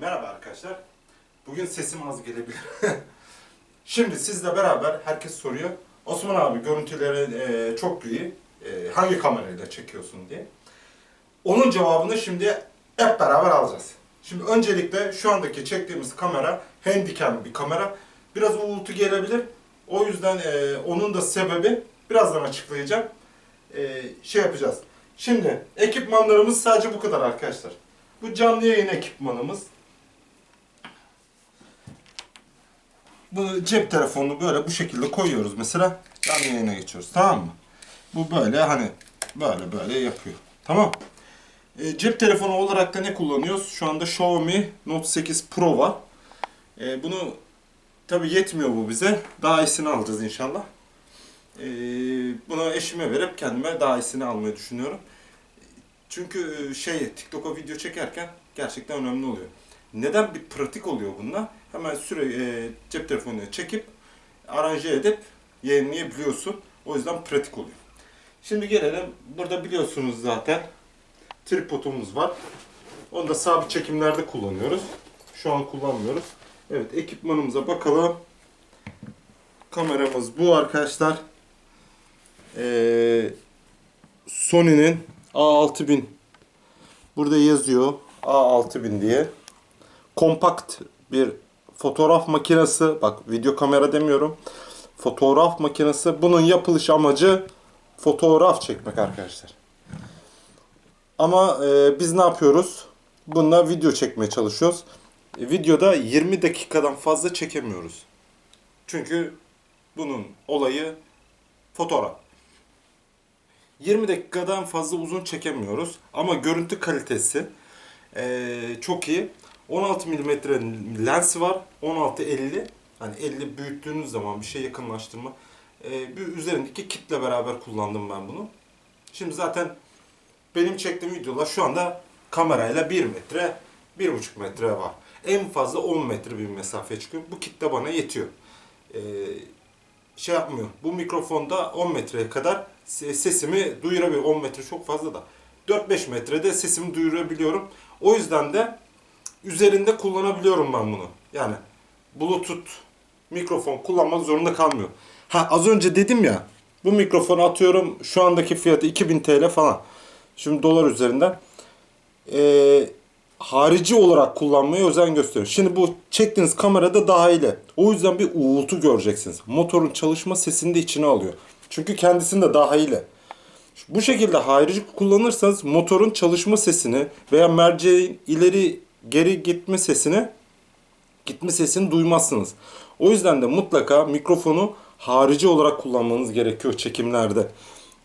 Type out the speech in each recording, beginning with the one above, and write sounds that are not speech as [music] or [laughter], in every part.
Merhaba arkadaşlar. Bugün sesim az gelebilir. [laughs] Şimdi sizle beraber herkes soruyor. Osman abi görüntüleri e, çok iyi. E, hangi kamerayla çekiyorsun diye. Onun cevabını şimdi hep beraber alacağız. Şimdi öncelikle şu andaki çektiğimiz kamera handicam bir kamera. Biraz uğultu gelebilir. O yüzden e, onun da sebebi birazdan açıklayacağım. E, şey yapacağız. Şimdi ekipmanlarımız sadece bu kadar arkadaşlar. Bu canlı yayın ekipmanımız. Bu cep telefonunu böyle bu şekilde koyuyoruz mesela. Canlı yayına geçiyoruz tamam mı? Bu böyle hani böyle böyle yapıyor. Tamam. E, cep telefonu olarak da ne kullanıyoruz? Şu anda Xiaomi Note 8 Pro var. E, bunu tabi yetmiyor bu bize. Daha iyisini alacağız inşallah. E, bunu eşime verip kendime daha iyisini almayı düşünüyorum. Çünkü şey TikTok'a video çekerken gerçekten önemli oluyor. Neden bir pratik oluyor bununla? Hemen süre e, cep telefonunu çekip aranje edip yayınlayabiliyorsun. O yüzden pratik oluyor. Şimdi gelelim. Burada biliyorsunuz zaten tripodumuz var. Onu da sabit çekimlerde kullanıyoruz. Şu an kullanmıyoruz. Evet ekipmanımıza bakalım. Kameramız bu arkadaşlar. Ee, Sony'nin A6000 burada yazıyor A6000 diye. Kompakt bir fotoğraf makinesi. Bak video kamera demiyorum. Fotoğraf makinesi. Bunun yapılış amacı fotoğraf çekmek arkadaşlar. Ama e, biz ne yapıyoruz? Bununla video çekmeye çalışıyoruz. E, videoda 20 dakikadan fazla çekemiyoruz. Çünkü bunun olayı fotoğraf. 20 dakikadan fazla uzun çekemiyoruz. Ama görüntü kalitesi eee, çok iyi. 16 mm lens var. 16-50. Hani 50 büyüttüğünüz zaman bir şey yakınlaştırma. Eee, bir üzerindeki kitle beraber kullandım ben bunu. Şimdi zaten benim çektiğim videolar şu anda kamerayla 1 metre, 1,5 metre var. En fazla 10 metre bir mesafe çıkıyor. Bu kitle bana yetiyor. Eee şey yapmıyor. Bu mikrofonda 10 metreye kadar se- sesimi duyurabiliyor. 10 metre çok fazla da. 4-5 metrede sesimi duyurabiliyorum. O yüzden de üzerinde kullanabiliyorum ben bunu. Yani Bluetooth mikrofon kullanmak zorunda kalmıyor. Ha az önce dedim ya bu mikrofonu atıyorum şu andaki fiyatı 2000 TL falan. Şimdi dolar üzerinden. Ee, harici olarak kullanmaya özen gösteriyor. Şimdi bu çektiğiniz kamerada dahili. O yüzden bir uğultu göreceksiniz. Motorun çalışma sesini de içine alıyor. Çünkü kendisinde dahili. Bu şekilde harici kullanırsanız motorun çalışma sesini veya merceğin ileri geri gitme sesini gitme sesini duymazsınız. O yüzden de mutlaka mikrofonu harici olarak kullanmanız gerekiyor çekimlerde.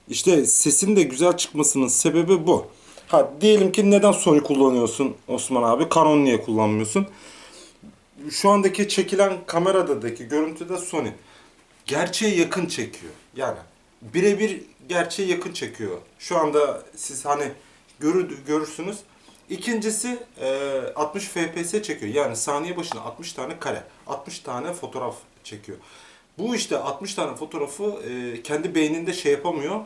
İşte sesin de güzel çıkmasının sebebi bu. Ha diyelim ki neden Sony kullanıyorsun Osman abi? Canon niye kullanmıyorsun? Şu andaki çekilen kameradaki görüntüde Sony gerçeğe yakın çekiyor. Yani birebir gerçeğe yakın çekiyor. Şu anda siz hani görür, görürsünüz. İkincisi e, 60 FPS çekiyor. Yani saniye başına 60 tane kare, 60 tane fotoğraf çekiyor. Bu işte 60 tane fotoğrafı e, kendi beyninde şey yapamıyor.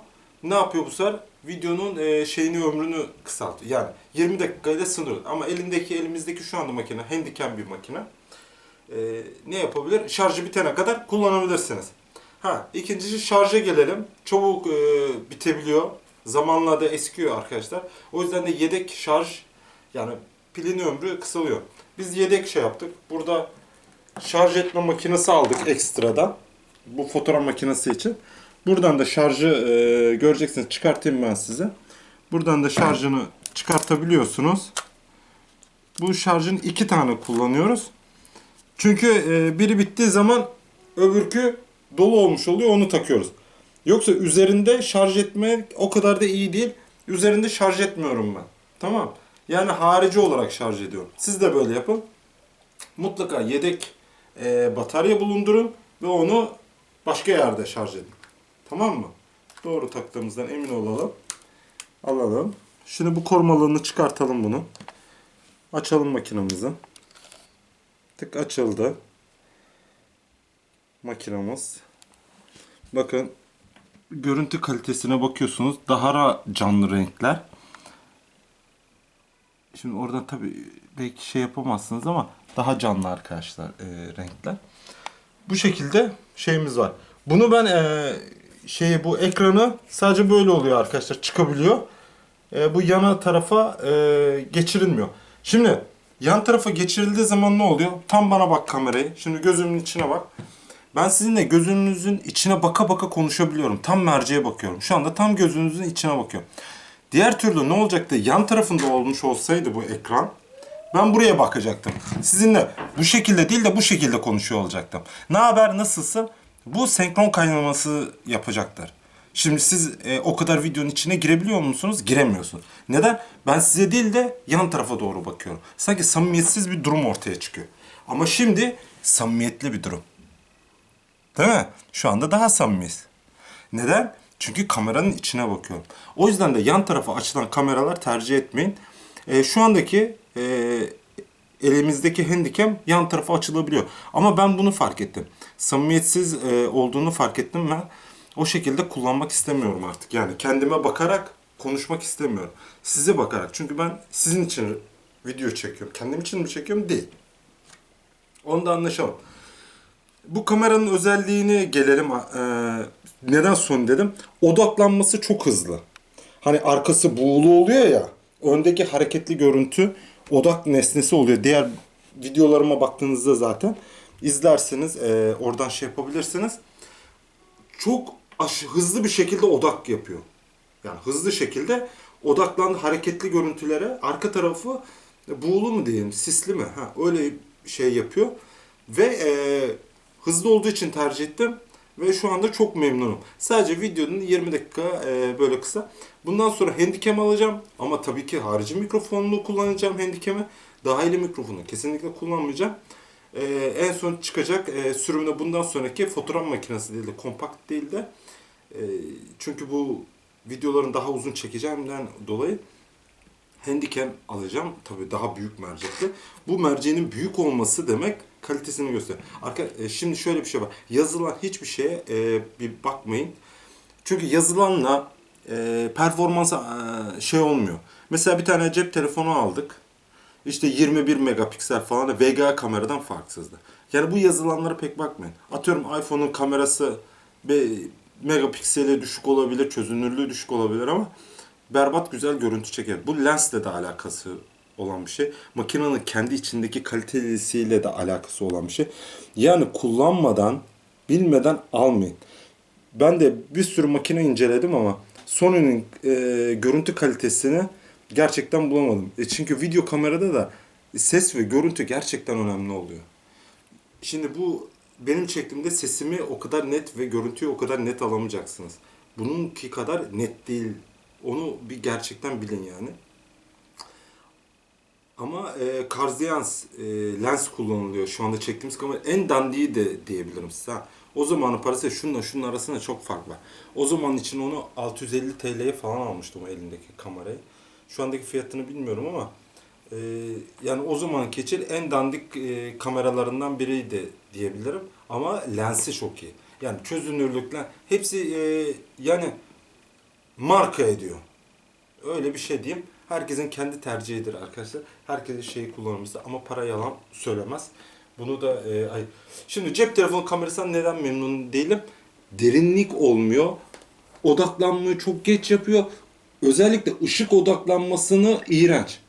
Ne yapıyor bu sefer? Videonun e, şeyini ömrünü kısaltıyor. Yani 20 dakikayla sınırlı. Ama elindeki elimizdeki şu anda makine handicam bir makine. E, ne yapabilir? Şarjı bitene kadar kullanabilirsiniz. Ha, ikincisi şarja gelelim. Çabuk e, bitebiliyor. Zamanla da eskiyor arkadaşlar. O yüzden de yedek şarj yani pilin ömrü kısalıyor. Biz yedek şey yaptık. Burada şarj etme makinesi aldık ekstradan. Bu fotoğraf makinesi için. Buradan da şarjı e, göreceksiniz. Çıkartayım ben size. Buradan da şarjını çıkartabiliyorsunuz. Bu şarjın iki tane kullanıyoruz. Çünkü e, biri bittiği zaman öbürkü dolu olmuş oluyor onu takıyoruz. Yoksa üzerinde şarj etme o kadar da iyi değil. Üzerinde şarj etmiyorum ben. Tamam. Yani harici olarak şarj ediyorum. Siz de böyle yapın. Mutlaka yedek e, batarya bulundurun ve onu başka yerde şarj edin. Tamam mı? Doğru taktığımızdan emin olalım. Alalım. Şimdi bu korumalığını çıkartalım bunu. Açalım makinamızı. Tık açıldı. Makinamız. Bakın görüntü kalitesine bakıyorsunuz. Daha canlı renkler. Şimdi oradan tabii belki şey yapamazsınız ama daha canlı arkadaşlar e, renkler. Bu şekilde şeyimiz var. Bunu ben e, şeyi bu ekranı sadece böyle oluyor arkadaşlar çıkabiliyor. E, bu yana tarafa e, geçirilmiyor. Şimdi yan tarafa geçirildiği zaman ne oluyor? Tam bana bak kamerayı. Şimdi gözümün içine bak. Ben sizinle gözünüzün içine baka baka konuşabiliyorum. Tam merceğe bakıyorum. Şu anda tam gözünüzün içine bakıyorum. Diğer türlü ne olacaktı? Yan tarafında olmuş olsaydı bu ekran ben buraya bakacaktım. Sizinle bu şekilde değil de bu şekilde konuşuyor olacaktım. Ne haber, nasılsın? Bu senkron kaynaması yapacaktır. Şimdi siz e, o kadar videonun içine girebiliyor musunuz? Giremiyorsunuz. Neden? Ben size değil de yan tarafa doğru bakıyorum. Sanki samimiyetsiz bir durum ortaya çıkıyor. Ama şimdi samimiyetli bir durum. Değil mi? Şu anda daha samimiyiz. Neden? Çünkü kameranın içine bakıyorum. O yüzden de yan tarafa açılan kameralar tercih etmeyin. E, şu andaki e, elimizdeki handicam yan tarafa açılabiliyor. Ama ben bunu fark ettim. Samimiyetsiz e, olduğunu fark ettim ve o şekilde kullanmak istemiyorum artık. Yani kendime bakarak konuşmak istemiyorum. Size bakarak. Çünkü ben sizin için video çekiyorum. Kendim için mi çekiyorum? Değil. Onu da anlaşalım. Bu kameranın özelliğini gelelim. Ee, neden Sony dedim? Odaklanması çok hızlı. Hani arkası buğulu oluyor ya. Öndeki hareketli görüntü odak nesnesi oluyor. Diğer videolarıma baktığınızda zaten izlersiniz. e, oradan şey yapabilirsiniz. Çok aşı, hızlı bir şekilde odak yapıyor. Yani hızlı şekilde odaklandı hareketli görüntülere. Arka tarafı buğulu mu diyeyim, sisli mi? Ha, öyle şey yapıyor. Ve e, hızlı olduğu için tercih ettim. Ve şu anda çok memnunum. Sadece videonun 20 dakika e, böyle kısa. Bundan sonra handicam alacağım. Ama tabii ki harici mikrofonunu kullanacağım handicam'ı. Dahili mikrofonu kesinlikle kullanmayacağım. E, en son çıkacak e, sürümde bundan sonraki fotoğraf makinesi değil de kompakt değil de e, çünkü bu videoların daha uzun çekeceğimden dolayı handicam alacağım. Tabii daha büyük mercekli. Bu merceğin büyük olması demek kalitesini gösteriyor. Arka, e, şimdi şöyle bir şey var. Yazılan hiçbir şeye e, bir bakmayın. Çünkü yazılanla e, performans e, şey olmuyor. Mesela bir tane cep telefonu aldık. İşte 21 megapiksel falan VGA kameradan farksızdı. Yani bu yazılanlara pek bakmayın. Atıyorum iPhone'un kamerası bir megapikseli düşük olabilir, çözünürlüğü düşük olabilir ama berbat güzel görüntü çeker. Bu lensle de alakası olan bir şey. Makinenin kendi içindeki kalitesiyle de alakası olan bir şey. Yani kullanmadan, bilmeden almayın. Ben de bir sürü makine inceledim ama Sony'nin e, görüntü kalitesini gerçekten bulamadım. E çünkü video kamerada da ses ve görüntü gerçekten önemli oluyor. Şimdi bu benim çektiğimde sesimi o kadar net ve görüntüyü o kadar net alamayacaksınız. Bununki kadar net değil. Onu bir gerçekten bilin yani. Ama e, Karziyans e, lens kullanılıyor şu anda çektiğimiz kamera. En dandiği de diyebilirim size. O zamanın parası şununla şunun arasında çok fark var. O zaman için onu 650 TL'ye falan almıştım o elindeki kamerayı. Şu andaki fiyatını bilmiyorum ama e, yani o zamanki için en dandik e, kameralarından biriydi diyebilirim. Ama lensi çok iyi. Yani çözünürlükler hepsi e, yani marka ediyor. Öyle bir şey diyeyim. Herkesin kendi tercihidir arkadaşlar. Herkesin şeyi kullanırsa ama para yalan söylemez. Bunu da e, ay. Şimdi cep telefonu kamerasından neden memnun değilim? Derinlik olmuyor. Odaklanmayı çok geç yapıyor. Özellikle ışık odaklanmasını iğrenç.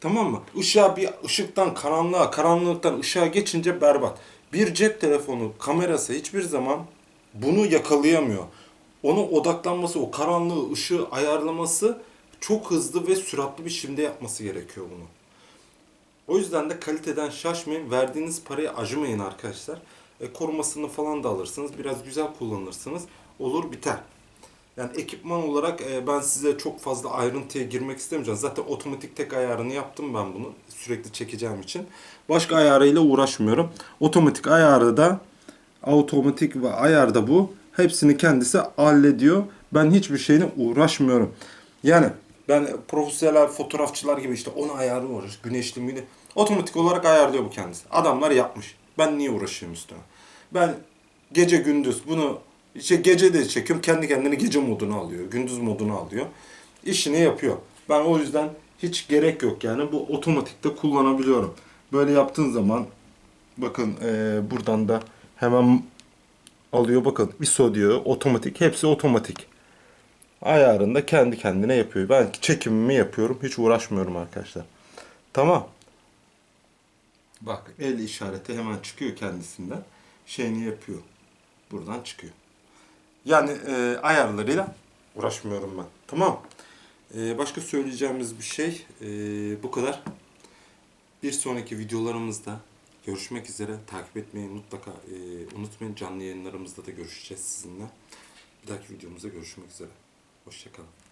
Tamam mı? Işığa bir ışıktan karanlığa, karanlıktan ışığa geçince berbat. Bir cep telefonu kamerası hiçbir zaman bunu yakalayamıyor. Onu odaklanması, o karanlığı, ışığı ayarlaması çok hızlı ve süratli bir şekilde yapması gerekiyor bunu. O yüzden de kaliteden şaşmayın. Verdiğiniz paraya acımayın arkadaşlar. E, korumasını falan da alırsınız. Biraz güzel kullanırsınız. Olur biter. Yani ekipman olarak e, ben size çok fazla ayrıntıya girmek istemeyeceğim. Zaten otomatik tek ayarını yaptım ben bunu. Sürekli çekeceğim için. Başka ayarıyla uğraşmıyorum. Otomatik ayarı da otomatik ve ayarda bu. Hepsini kendisi hallediyor. Ben hiçbir şeyine uğraşmıyorum. Yani ben profesyonel fotoğrafçılar gibi işte onu ayarı uğraş. Güneşli mi? Otomatik olarak ayarlıyor bu kendisi. Adamlar yapmış. Ben niye uğraşıyorum üstüne? Ben gece gündüz bunu işte gece de çekiyorum. Kendi kendine gece modunu alıyor. Gündüz modunu alıyor. İşini yapıyor. Ben o yüzden hiç gerek yok yani bu otomatikte kullanabiliyorum. Böyle yaptığın zaman bakın eee, buradan da hemen alıyor bakın ISO diyor otomatik hepsi otomatik. Ayarında kendi kendine yapıyor. Ben çekimimi yapıyorum hiç uğraşmıyorum arkadaşlar. Tamam. Bak el işareti hemen çıkıyor kendisinden. Şeyini yapıyor. Buradan çıkıyor. Yani e, ayarlarıyla uğraşmıyorum ben. Tamam. E, başka söyleyeceğimiz bir şey e, bu kadar. Bir sonraki videolarımızda görüşmek üzere. Takip etmeyi mutlaka e, unutmayın. Canlı yayınlarımızda da görüşeceğiz sizinle. Bir dahaki videomuzda görüşmek üzere. Hoşçakalın.